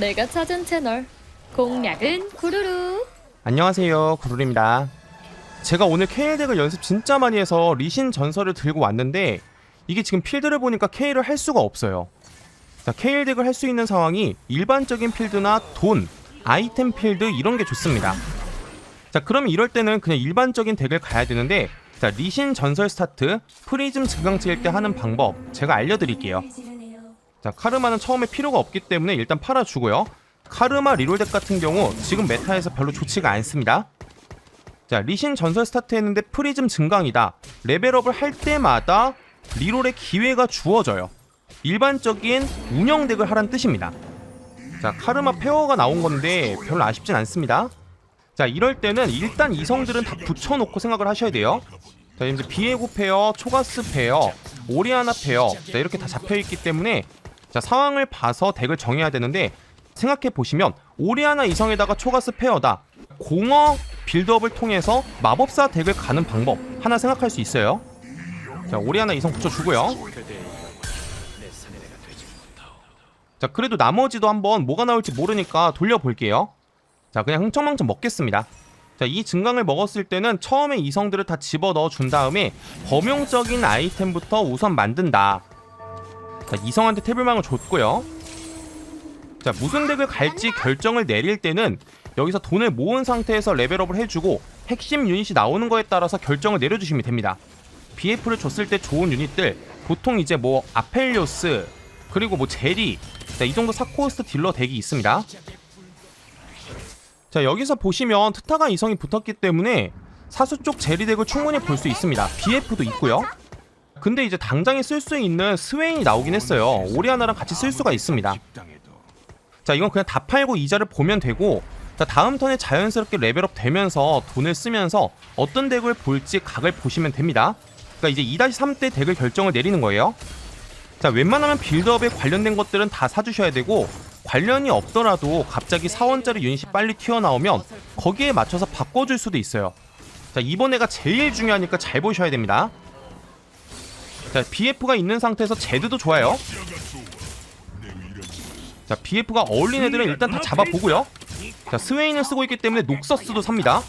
내가 찾은 채널 공략은 구루루. 안녕하세요 구룰입니다. 제가 오늘 KL 덱을 연습 진짜 많이 해서 리신 전설을 들고 왔는데 이게 지금 필드를 보니까 KL을 할 수가 없어요. 자, KL 덱을 할 수 있는 상황이 일반적인 필드나 돈, 아이템 필드 이런 게 좋습니다. 자 그러면 이럴 때는 그냥 일반적인 덱을 가야 되는데 자 리신 전설 스타트 프리즘 증강체일 때 하는 방법 제가 알려드릴게요 자 카르마는 처음에 필요가 없기 때문에 일단 팔아주고요. 카르마 리롤 덱 같은 경우 지금 메타에서 별로 좋지가 않습니다. 자 리신 전설 스타트 했는데 프리즘 증강이다. 레벨업을 할 때마다 리롤의 기회가 주어져요. 일반적인 운영 덱을 하란 뜻입니다. 자 카르마 페어가 나온 건데 별로 아쉽진 않습니다. 자 이럴 때는 일단 이성들은 다 붙여놓고 생각을 하셔야 돼요. 자 이제 비에고 페어, 초가스 페어, 오리아나 페어 자 이렇게 다 잡혀있기 때문에 자 상황을 봐서 덱을 정해야 되는데 생각해 보시면 오리아나 이성에다가 초가스 페어다. 공어 빌드업을 통해서 마법사 덱을 가는 방법 하나 생각할 수 있어요. 자 오리아나 이성 붙여주고요. 자 그래도 나머지도 한번 뭐가 나올지 모르니까 돌려볼게요. 자 그냥 흥청망청 먹겠습니다. 자 이 증강을 먹었을 때는 처음에 이성들을 다 집어넣어 준 다음에 범용적인 아이템부터 우선 만든다 자 이성한테 태블망을 줬고요. 자 무슨 덱을 갈지 결정을 내릴 때는 여기서 돈을 모은 상태에서 레벨업을 해주고 핵심 유닛이 나오는 거에 따라서 결정을 내려주시면 됩니다. BF를 줬을 때 좋은 유닛들 보통 이제 뭐 아펠리오스 그리고 뭐 제리 자, 이 정도 사코스트 딜러 덱이 있습니다. 자 여기서 보시면 트타가 이성이 붙었기 때문에 사수 쪽 제리 덱을 충분히 볼 수 있습니다. BF도 있고요 근데 이제 당장에 쓸 수 있는 스웨인이 나오긴 했어요. 오리아나랑 같이 쓸 수가 있습니다. 자 이건 그냥 다 팔고 이자를 보면 되고 자 다음 턴에 자연스럽게 레벨업 되면서 돈을 쓰면서 어떤 덱을 볼지 각을 보시면 됩니다. 그러니까 이제 2-3 때 덱을 결정을 내리는 거예요. 자 웬만하면 빌드업에 관련된 것들은 다 사주셔야 되고 관련이 없더라도 갑자기 4원짜리 유닛이 빨리 튀어나오면 거기에 맞춰서 바꿔줄 수도 있어요. 자 이번에가 제일 중요하니까 잘 보셔야 됩니다 자 BF가 있는 상태에서 제드도 좋아요. 자 BF가 어울린 애들은 일단 다 잡아보고요. 자 스웨인을 쓰고 있기 때문에 녹서스도 삽니다.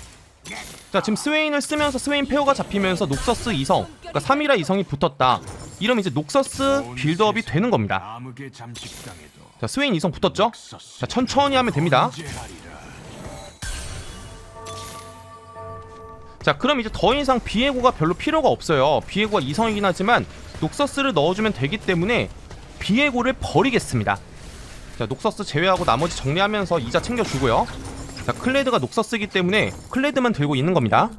자 지금 스웨인을 쓰면서 스웨인 페어가 잡히면서 녹서스 이성 그러니까 3이라 이성이 붙었다. 이러면 이제 녹서스 빌드업이 되는 겁니다. 자 스웨인 이성 붙었죠? 자 천천히 하면 됩니다 자 그럼 이제 더 이상 비에고가 별로 필요가 없어요. 비에고가 이성이긴 하지만 녹서스를 넣어주면 되기 때문에 비에고를 버리겠습니다. 자 녹서스 제외하고 나머지 정리하면서 이자 챙겨주고요. 자 클레드가 녹서스기 때문에 클레드만 들고 있는 겁니다.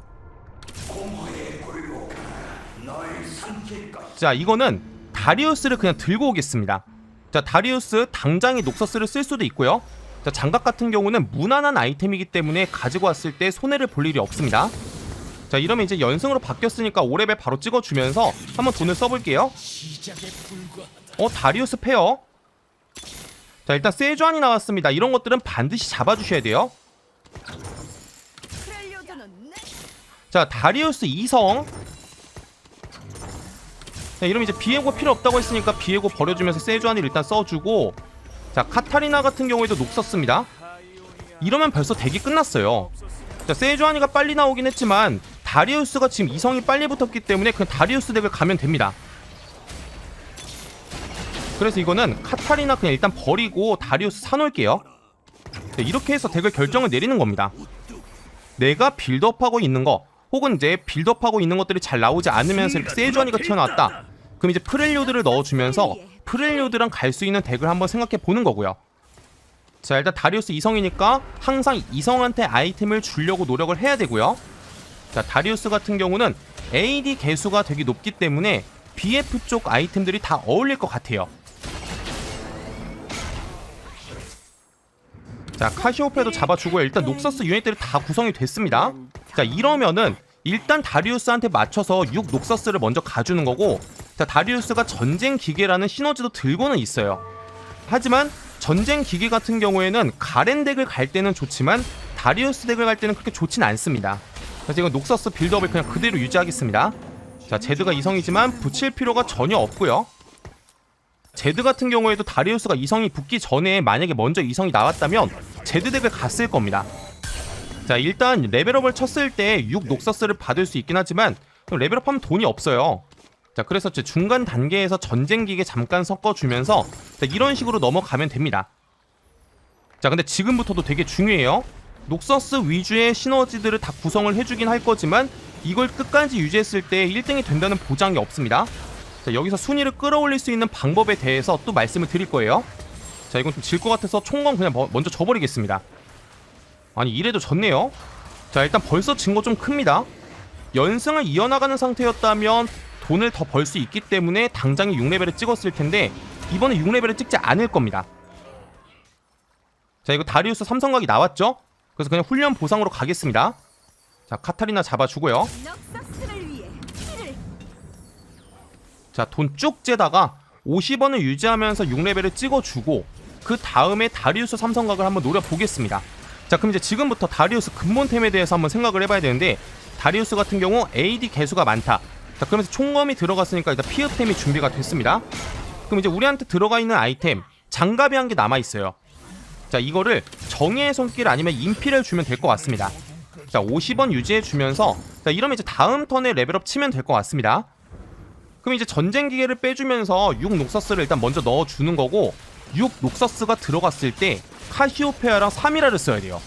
자 이거는 다리우스를 그냥 들고 오겠습니다. 자 다리우스 당장에 녹서스를 쓸 수도 있고요. 자 장갑 같은 경우는 무난한 아이템이기 때문에 가지고 왔을 때 손해를 볼 일이 없습니다 자 이러면 이제 연승으로 바뀌었으니까 5레벨 바로 찍어주면서 한번 돈을 써볼게요. 어 다리우스 페어. 자 일단 세주안이 나왔습니다. 이런 것들은 반드시 잡아주셔야 돼요. 자 다리우스 2성. 자 이러면 이제 비에고 필요 없다고 했으니까 비에고 버려주면서 세주안을 일단 써주고. 자 카타리나 같은 경우에도 녹 썼습니다. 이러면 벌써 덱이 끝났어요. 자 세주안이가 빨리 나오긴 했지만 다리우스가 지금 이성이 빨리 붙었기 때문에 그냥 다리우스 덱을 가면 됩니다. 그래서 이거는 카타리나 그냥 일단 버리고 다리우스 사놓을게요. 네, 이렇게 해서 덱을 결정을 내리는 겁니다. 내가 빌드업하고 있는 거 혹은 이제 빌드업하고 있는 것들이 잘 나오지 않으면서 이렇게 세주안이가 튀어나왔다. 그럼 이제 프렐료드를 넣어주면서 프렐료드랑 갈 수 있는 덱을 한번 생각해 보는 거고요. 자 일단 다리우스 이성이니까 항상 이성한테 아이템을 주려고 노력을 해야 되고요 자 다리우스 같은 경우는 AD 개수가 되게 높기 때문에 BF 쪽 아이템들이 다 어울릴 것 같아요. 자 카시오페도 잡아주고요. 일단 녹서스 유닛들이 다 구성이 됐습니다. 자 이러면은 일단 다리우스한테 맞춰서 6 녹서스를 먼저 가주는 거고 자 다리우스가 전쟁 기계라는 시너지도 들고는 있어요. 하지만 전쟁 기계 같은 경우에는 가렌 덱을 갈 때는 좋지만 다리우스 덱을 갈 때는 그렇게 좋진 않습니다 이건 녹서스 빌드업을 그냥 그대로 유지하겠습니다 자 제드가 이성이지만 붙일 필요가 전혀 없고요 제드 같은 경우에도 다리우스가 이성이 붙기 전에 만약에 먼저 이성이 나왔다면 제드 덱을 갔을 겁니다. 자 일단 레벨업을 쳤을 때 6 녹서스를 받을 수 있긴 하지만 레벨업하면 돈이 없어요. 자 그래서 제 중간 단계에서 전쟁 기계 잠깐 섞어주면서 자, 이런 식으로 넘어가면 됩니다. 자 근데 지금부터도 되게 중요해요. 녹서스 위주의 시너지들을 다 구성을 해주긴 할 거지만 이걸 끝까지 유지했을 때 1등이 된다는 보장이 없습니다. 자 여기서 순위를 끌어올릴 수 있는 방법에 대해서 또 말씀을 드릴 거예요. 자 이건 좀 질 것 같아서 총검 그냥 뭐- 먼저 져버리겠습니다. 아니 이래도 졌네요. 자 일단 벌써 진 거 좀 큽니다. 연승을 이어나가는 상태였다면 돈을 더 벌 수 있기 때문에 당장에 6레벨을 찍었을 텐데 이번에 6레벨을 찍지 않을 겁니다. 자 이거 다리우스 삼성각이 나왔죠? 그래서 그냥 훈련 보상으로 가겠습니다. 자 카타리나 잡아주고요. 자 돈 쭉 째다가 50원을 유지하면서 6레벨을 찍어주고 그 다음에 다리우스 삼성각을 한번 노려보겠습니다. 자 그럼 이제 지금부터 다리우스 근본템에 대해서 한번 생각을 해봐야 되는데 다리우스 같은 경우 AD 개수가 많다. 자 그러면서 총검이 들어갔으니까 일단 피흡템이 준비가 됐습니다. 그럼 이제 우리한테 들어가 있는 아이템 장갑이 한 개 남아 있어요. 자 이거를 정의의 손길 아니면 인피를 주면 될 것 같습니다. 자 50원 유지해 주면서 자 이러면 이제 다음 턴에 레벨업 치면 될 것 같습니다. 그럼 이제 전쟁 기계를 빼주면서 6 녹서스를 일단 먼저 넣어주는 거고 6 녹서스가 들어갔을 때 카시오페아랑 3이라를 써야 돼요.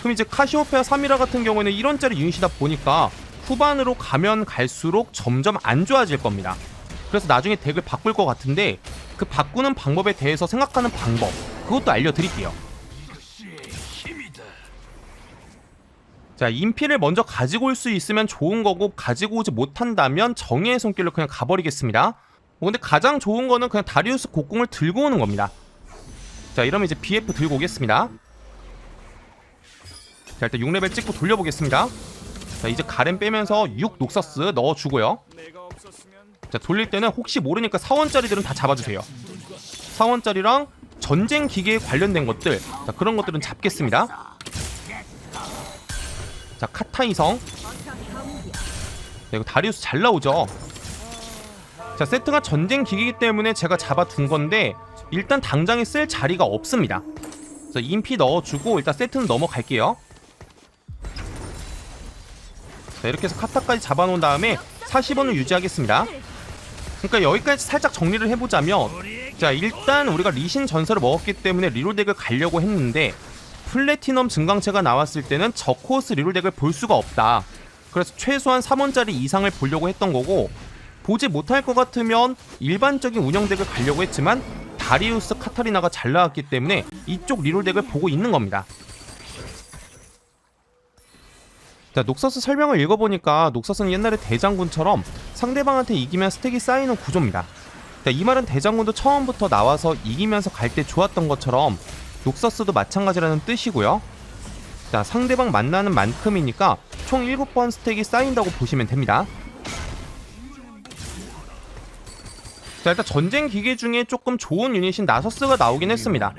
그럼 이제 카시오페아 3이라 같은 경우에는 1원짜리 유닛이다 보니까 후반으로 가면 갈수록 점점 안 좋아질 겁니다. 그래서 나중에 덱을 바꿀 것 같은데 그 바꾸는 방법에 대해서 생각하는 방법 그것도 알려드릴게요. 자 인피를 먼저 가지고 올 수 있으면 좋은 거고 가지고 오지 못한다면 정의의 손길로 그냥 가버리겠습니다. 뭐 근데 가장 좋은 거는 그냥 다리우스 곡궁을 들고 오는 겁니다. 자 이러면 이제 BF 들고 오겠습니다. 자 일단 6레벨 찍고 돌려보겠습니다. 자 이제 가렌 빼면서 6 녹서스 넣어주고요. 자 돌릴 때는 혹시 모르니까 사원짜리들은 다 잡아주세요. 사원짜리랑 전쟁 기계에 관련된 것들 자 그런 것들은 잡겠습니다. 자 카타 이성. 자, 이거 다리우스 잘 나오죠? 자 세트가 전쟁 기기이기 때문에 제가 잡아둔 건데 일단 당장에 쓸 자리가 없습니다. 자 인피 넣어주고 일단 세트는 넘어갈게요. 자 이렇게 해서 카타까지 잡아놓은 다음에 40원을 유지하겠습니다. 그러니까 여기까지 살짝 정리를 해보자면 자 일단 우리가 리신 전설을 먹었기 때문에 리롤덱을 가려고 했는데 플래티넘 증강체가 나왔을 때는 저 코스 리롤 덱을 볼 수가 없다. 그래서 최소한 3원짜리 이상을 보려고 했던 거고 보지 못할 것 같으면 일반적인 운영 덱을 가려고 했지만 다리우스 카타리나가 잘 나왔기 때문에 이쪽 리롤 덱을 보고 있는 겁니다. 자, 녹서스 설명을 읽어보니까 녹서스는 옛날에 대장군처럼 상대방한테 이기면 스택이 쌓이는 구조입니다. 자, 이 말은 대장군도 처음부터 나와서 이기면서 갈 때 좋았던 것처럼 녹서스도 마찬가지라는 뜻이고요. 자, 상대방 만나는 만큼이니까 총 7번 스택이 쌓인다고 보시면 됩니다. 자, 일단 전쟁 기계 중에 조금 좋은 유닛인 나서스가 나오긴 했습니다.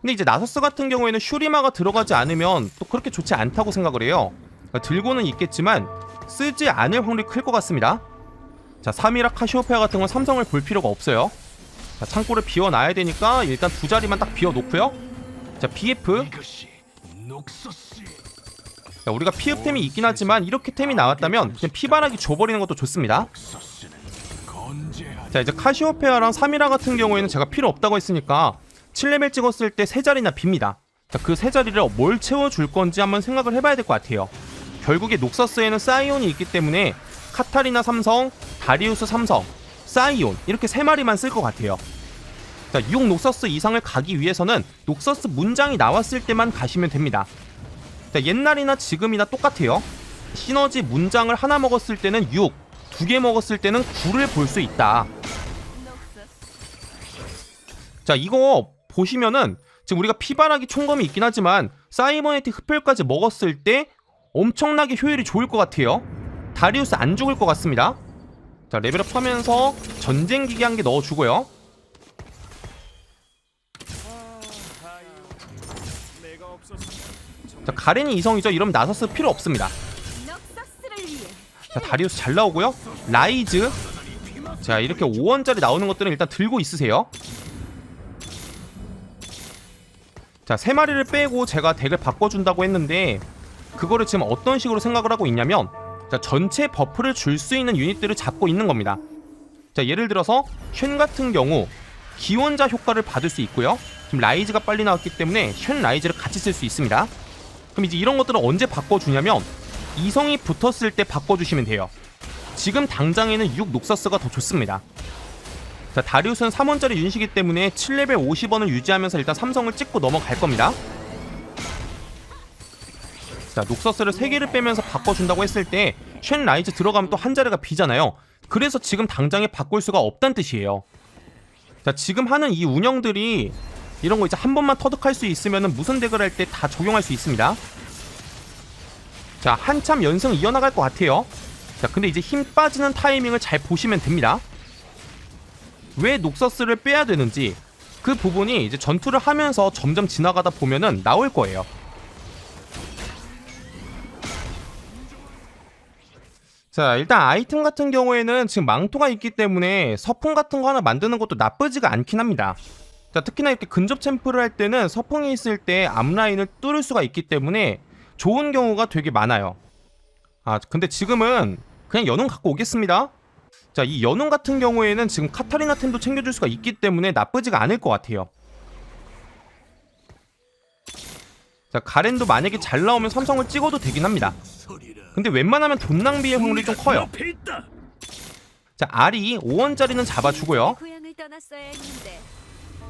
근데 이제 나서스 같은 경우에는 슈리마가 들어가지 않으면 또 그렇게 좋지 않다고 생각을 해요. 그러니까 들고는 있겠지만 쓰지 않을 확률이 클 것 같습니다. 자, 3이라 카시오페아 같은 건 삼성을 볼 필요가 없어요. 자, 창고를 비워놔야 되니까 일단 두 자리만 딱 비워놓고요. 자, 녹소스 자, 우리가 피흡템이 있긴 하지만 이렇게 템이 나왔다면 그냥 피바라기 줘버리는 것도 좋습니다. 자, 이제 카시오페아랑 3이라 같은 경우에는 제가 필요 없다고 했으니까 7레벨 찍었을 때세 자리나 빕니다. 자, 그세 자리를 뭘 채워줄 건지 한번 생각을 해봐야 될 것 같아요. 결국에 녹서스에는 사이온이 있기 때문에 카타리나 삼성, 다리우스 삼성, 사이온 이렇게 세 마리만 쓸 것 같아요. 자, 6 녹서스 이상을 가기 위해서는 녹서스 문장이 나왔을 때만 가시면 됩니다. 자, 옛날이나 지금이나 똑같아요. 시너지 문장을 하나 먹었을 때는 6, 두 개 먹었을 때는 9를 볼 수 있다. 자, 이거 보시면은 지금 우리가 피바라기 총검이 있긴 하지만 사이버네틱 흡혈까지 먹었을 때 엄청나게 효율이 좋을 것 같아요. 다리우스 안 죽을 것 같습니다. 자, 레벨업 하면서 전쟁 기계 한 개 넣어주고요. 그러니까 자, 가렌이 이성이죠. 이러면 나서스 필요 없습니다. 자, 다리우스 잘 나오고요. 라이즈. 자, 이렇게 5원짜리 나오는 것들은 일단 들고 있으세요. 자, 세 마리를 빼고 제가 덱을 바꿔준다고 했는데 그거를 지금 어떤 식으로 생각을 하고 있냐면 자, 전체 버프를 줄 수 있는 유닛들을 잡고 있는 겁니다. 자, 예를 들어서 쉔 같은 경우 기원자 효과를 받을 수 있고요. 지금 라이즈가 빨리 나왔기 때문에 쉔 라이즈를 같이 쓸 수 있습니다. 그럼 이제 이런 것들은 언제 바꿔주냐면 이성이 붙었을 때 바꿔주시면 돼요. 지금 당장에는 6 녹서스가 더 좋습니다. 자, 다리우스는 3원짜리 유닛이기 때문에 7레벨 50원을 유지하면서 일단 삼성을 찍고 넘어갈 겁니다. 자, 녹서스를 3개를 빼면서 바꿔준다고 했을 때, 쉔 라이즈 들어가면 또 한 자리가 비잖아요. 그래서 지금 당장에 바꿀 수가 없다는 뜻이에요. 자, 지금 하는 이 운영들이 이런 거 이제 한 번만 터득할 수 있으면 무슨 덱을 할 때 다 적용할 수 있습니다. 자, 한참 연승 이어나갈 것 같아요. 자, 근데 이제 힘 빠지는 타이밍을 잘 보시면 됩니다. 왜 녹서스를 빼야 되는지 그 부분이 이제 전투를 하면서 점점 지나가다 보면은 나올 거예요. 자, 일단 아이템 같은 경우에는 지금 망토가 있기 때문에 서풍 같은 거 하나 만드는 것도 나쁘지가 않긴 합니다. 자, 특히나 이렇게 근접 챔프를 할 때는 서풍이 있을 때 앞라인을 뚫을 수가 있기 때문에 좋은 경우가 되게 많아요. 아, 근데 지금은 그냥 연운 갖고 오겠습니다. 자, 이 연운 같은 경우에는 지금 카타리나 템도 챙겨줄 수가 있기 때문에 나쁘지가 않을 것 같아요. 자, 가렌도 만약에 잘 나오면 삼성을 찍어도 되긴 합니다. 근데 웬만하면 돈 낭비의 확률이 좀 커요. 자, 알이 5원짜리는 잡아주고요.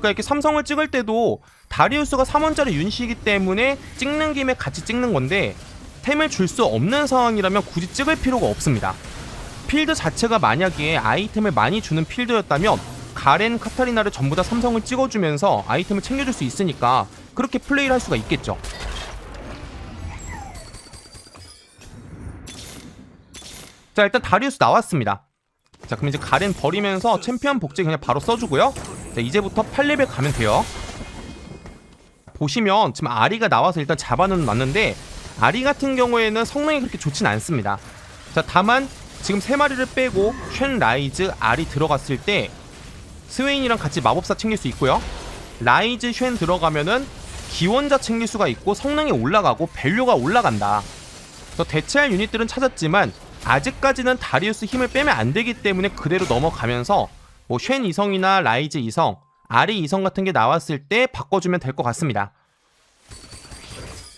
그러니까 이렇게 삼성을 찍을 때도 다리우스가 3원짜리 윤시이기 때문에 찍는 김에 같이 찍는 건데 템을 줄 수 없는 상황이라면 굳이 찍을 필요가 없습니다. 필드 자체가 만약에 아이템을 많이 주는 필드였다면 가렌, 카타리나를 전부 다 삼성을 찍어주면서 아이템을 챙겨줄 수 있으니까 그렇게 플레이를 할 수가 있겠죠. 자 일단 다리우스 나왔습니다. 자 그럼 이제 가렌 버리면서 챔피언 복제 그냥 바로 써주고요. 자 이제부터 8레벨 가면 돼요. 보시면 지금 아리가 나와서 일단 잡아는 놨는데 아리 같은 경우에는 성능이 그렇게 좋진 않습니다. 자 다만 지금 세 마리를 빼고 쉔 라이즈 아리 들어갔을 때 스웨인이랑 같이 마법사 챙길 수 있고요. 라이즈 쉔 들어가면은 기원자 챙길 수가 있고 성능이 올라가고 밸류가 올라간다. 그래서 대체할 유닛들은 찾았지만 아직까지는 다리우스 힘을 빼면 안 되기 때문에 그대로 넘어가면서 뭐 쉔 이성이나 라이즈 이성, 아리 이성 같은 게 나왔을 때 바꿔주면 될 것 같습니다.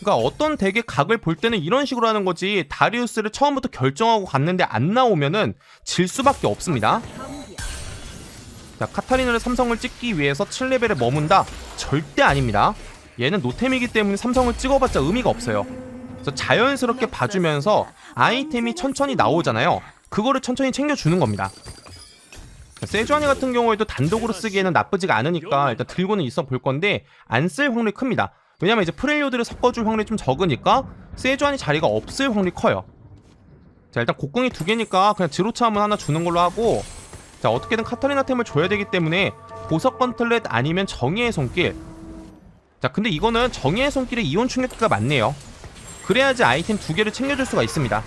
그러니까 어떤 덱의 각을 볼 때는 이런 식으로 하는 거지 다리우스를 처음부터 결정하고 갔는데 안 나오면은 질 수밖에 없습니다. 자, 카타리나를 삼성을 찍기 위해서 7레벨에 머문다? 절대 아닙니다. 얘는 노템이기 때문에 삼성을 찍어봤자 의미가 없어요. 그래서 자연스럽게 봐주면서 아이템이 천천히 나오잖아요. 그거를 천천히 챙겨주는 겁니다. 자, 세주아니 같은 경우에도 단독으로 쓰기에는 나쁘지가 않으니까 일단 들고는 있어 볼 건데 안 쓸 확률이 큽니다. 왜냐면 이제 프렐리오드를 섞어줄 확률이 좀 적으니까 세주아니 자리가 없을 확률이 커요. 자 일단 곡궁이 두 개니까 그냥 지로차함은 하나 주는 걸로 하고 자 어떻게든 카타리나 템을 줘야 되기 때문에 보석 건틀렛 아니면 정의의 손길 자 근데 이거는 정의의 손길에 이온 충격기가 많네요 그래야지 아이템 두 개를 챙겨줄 수가 있습니다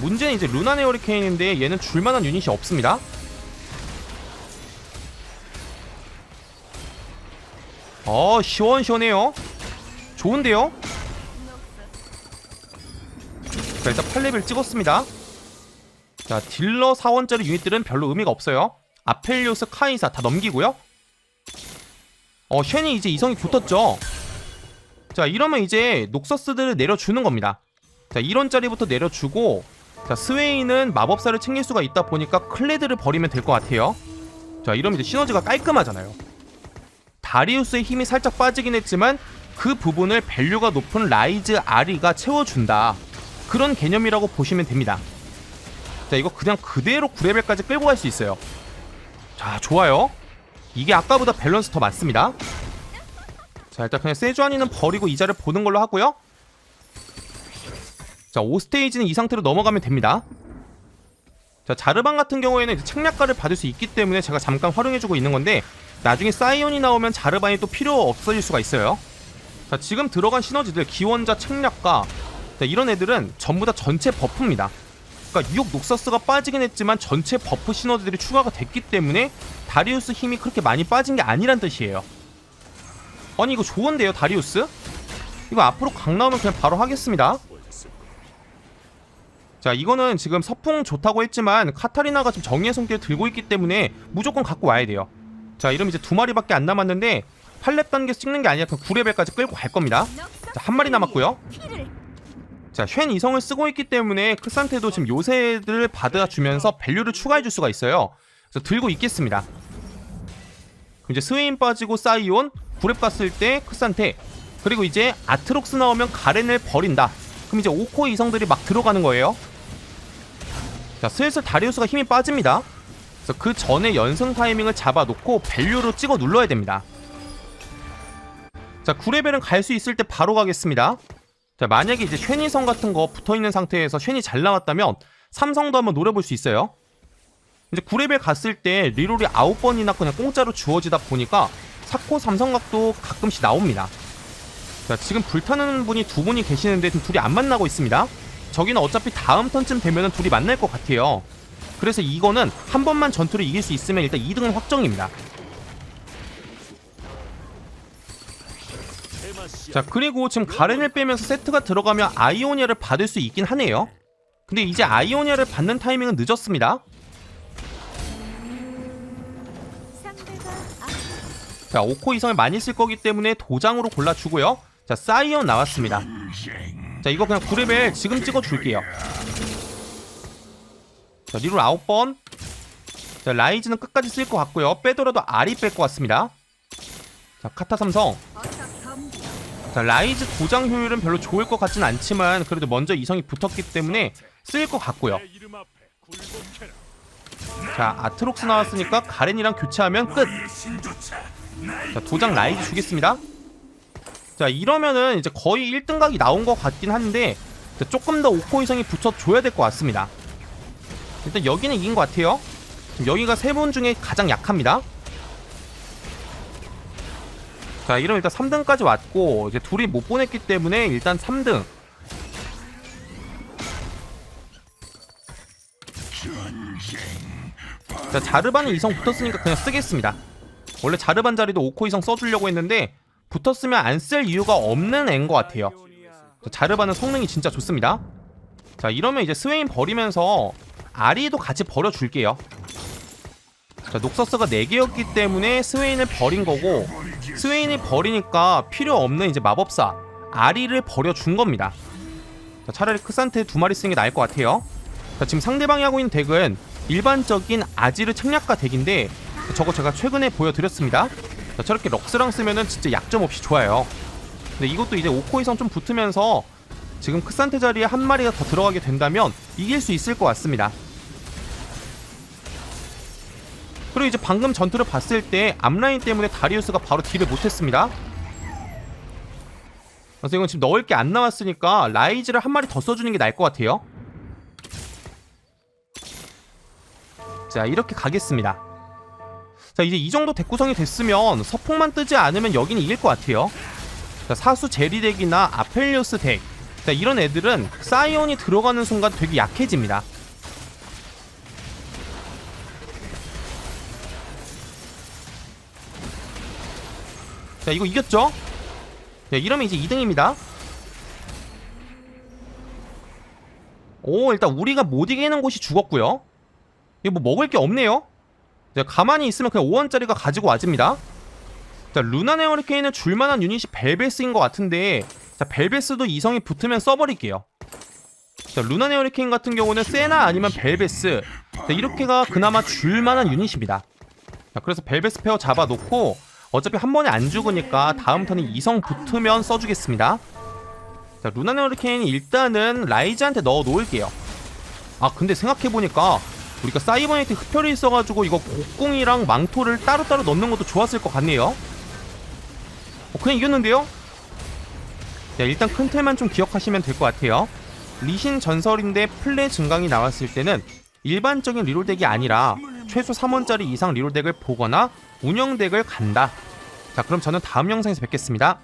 문제는 이제 루나네 어리케인인데 얘는 줄만한 유닛이 없습니다 어 시원시원해요. 좋은데요? 자 일단 8레벨 찍었습니다. 자 딜러 4원짜리 유닛들은 별로 의미가 없어요. 아펠리오스 카이사 다 넘기고요. 어 쉔이 이제 이성이 붙었죠. 자 이러면 이제 녹서스들을 내려주는 겁니다. 자 1원짜리부터 내려주고 자 스웨인은 마법사를 챙길 수가 있다 보니까 클레드를 버리면 될 것 같아요. 자 이러면 이제 시너지가 깔끔하잖아요 다리우스의 힘이 살짝 빠지긴 했지만 그 부분을 밸류가 높은 라이즈 아리가 채워준다. 그런 개념이라고 보시면 됩니다. 자 이거 그냥 그대로 9레벨까지 끌고 갈 수 있어요. 자 좋아요. 이게 아까보다 밸런스 더 맞습니다. 자 일단 그냥 세주아니는 버리고 이자를 보는 걸로 하고요. 자 5스테이지는 이 상태로 넘어가면 됩니다. 자 자르반 같은 경우에는 이제 책략가를 받을 수 있기 때문에 제가 잠깐 활용해주고 있는 건데 나중에 사이온이 나오면 자르반이 또 필요 없어질 수가 있어요 자 지금 들어간 시너지들 기원자 책략가 자, 이런 애들은 전부 다 전체 버프입니다 그러니까 유혹 녹서스가 빠지긴 했지만 전체 버프 시너지들이 추가가 됐기 때문에 다리우스 힘이 그렇게 많이 빠진 게 아니란 뜻이에요. 아니 이거 좋은데요 다리우스? 이거 앞으로 강 나오면 그냥 바로 하겠습니다 자 이거는 지금 서풍 좋다고 했지만 카타리나가 지금 정의의 손길을 들고 있기 때문에 무조건 갖고 와야 돼요 자 이러면 이제 두 마리밖에 안 남았는데 8렙 단계에서 찍는 게 아니라 그냥 9레벨까지 끌고 갈 겁니다 자, 한 마리 남았고요. 자, 쉔 이성을 쓰고 있기 때문에 크산테도 지금 요새를 받아주면서 밸류를 추가해 줄 수가 있어요. 그래서 들고 있겠습니다. 이제 스웨인 빠지고 사이온, 구랩 갔을 때 크산테, 그리고 이제 아트록스 나오면 가렌을 버린다. 그럼 이제 오코 이성들이 막 들어가는 거예요. 자, 슬슬 다리우스가 힘이 빠집니다. 그래서 그 전에 연승 타이밍을 잡아놓고 밸류로 찍어 눌러야 됩니다. 자 9레벨은 갈 수 있을 때 바로 가겠습니다. 자 만약에 이제 쉔이성 같은 거 붙어있는 상태에서 쉔이 잘 나왔다면 삼성도 한번 노려볼 수 있어요. 이제 9레벨 갔을 때 리롤이 9번이나 그냥 공짜로 주어지다 보니까 사코 삼성각도 가끔씩 나옵니다. 자 지금 불타는 분이 두 분이 계시는데 지금 둘이 안 만나고 있습니다. 저기는 어차피 다음 턴쯤 되면 둘이 만날 것 같아요 그래서 이거는 한 번만 전투를 이길 수 있으면 일단 2등은 확정입니다. 자 그리고 지금 가렌을 빼면서 세트가 들어가면 아이오니아를 받을 수 있긴 하네요. 근데 이제 아이오니아를 받는 타이밍은 늦었습니다. 자 5코 이상을 많이 쓸 거기 때문에 도장으로 골라주고요. 자 사이온 나왔습니다. 자 이거 그냥 9레벨 지금 찍어줄게요 자 리롤 9번 자 라이즈는 끝까지 쓸 것 같고요 빼더라도 알이 뺄 것 같습니다 자 카타 삼성. 자 라이즈 도장 효율은 별로 좋을 것 같진 않지만 그래도 먼저 이성이 붙었기 때문에 쓸 것 같고요. 자 아트록스 나왔으니까 가렌이랑 교체하면 끝. 자 도장 라이즈 주겠습니다. 자 이러면은 이제 거의 1등각이 나온 것 같긴 한데 자, 조금 더 5코 이상이 붙여줘야 될 것 같습니다. 일단 여기는 이긴 것 같아요. 여기가 세 분 중에 가장 약합니다. 자 이러면 일단 3등까지 왔고 이제 둘이 못 보냈기 때문에 일단 3등 자 자르반은 이성 붙었으니까 그냥 쓰겠습니다 원래 자르반 자리도 5코 이상 써주려고 했는데 붙었으면 안 쓸 이유가 없는 애인 것 같아요 자, 자르반은 성능이 진짜 좋습니다 자 이러면 이제 스웨인 버리면서 아리도 같이 버려줄게요. 자 녹서스가 4개였기 때문에 스웨인을 버린 거고 스웨인이 버리니까 필요 없는 이제 마법사 아리를 버려준 겁니다. 자 차라리 크산테 두 마리 쓰는 게 나을 것 같아요. 자 지금 상대방이 하고 있는 덱은 일반적인 아지르 책략가 덱인데 저거 제가 최근에 보여드렸습니다. 자, 저렇게 럭스랑 쓰면은 진짜 약점 없이 좋아요. 근데 이것도 이제 5코 이상 좀 붙으면서 지금 크산테 자리에 한 마리가 더 들어가게 된다면 이길 수 있을 것 같습니다 그리고 이제 방금 전투를 봤을 때 앞라인 때문에 다리우스가 바로 딜을 못했습니다. 그래서 이건 지금 넣을 게 안 나왔으니까 라이즈를 한 마리 더 써주는 게 나을 것 같아요. 자 이렇게 가겠습니다. 자 이제 이 정도 덱 구성이 됐으면 서풍만 뜨지 않으면 여기는 이길 것 같아요. 자 사수 제리 덱이나 아펠리오스 덱. 자, 이런 애들은 사이온이 들어가는 순간 되게 약해집니다 자 이거 이겼죠? 자 이러면 이제 2등입니다. 오 일단 우리가 못 이기는 곳이 죽었고요. 이거 뭐 먹을 게 없네요. 자, 가만히 있으면 그냥 5원짜리가 가지고 와집니다. 자 루나네 허리케인은 줄만한 유닛이 벨베스인 것 같은데 자 벨베스도 이성이 붙으면 써버릴게요. 자 루나네 허리케인 같은 경우는 세나 아니면 벨베스. 자 이렇게가 그나마 줄만한 유닛입니다. 자 그래서 벨베스 페어 잡아놓고 어차피 한 번에 안 죽으니까 다음 턴에 이성 붙으면 써주겠습니다. 자 루나네 허리케인 일단은 라이즈한테 넣어 놓을게요. 아 근데 생각해보니까 우리가 사이버네이트 흡혈이 있어가지고 이거 곡궁이랑 망토를 따로따로 넣는 것도 좋았을 것 같네요. 어, 그냥 이겼는데요? 자 일단 큰 틀만 좀 기억하시면 될 것 같아요. 리신 전설인데 플레 증강이 나왔을 때는 일반적인 리롤 덱이 아니라 최소 3원짜리 이상 리롤 덱을 보거나 운영 덱을 간다. 자 그럼 저는 다음 영상에서 뵙겠습니다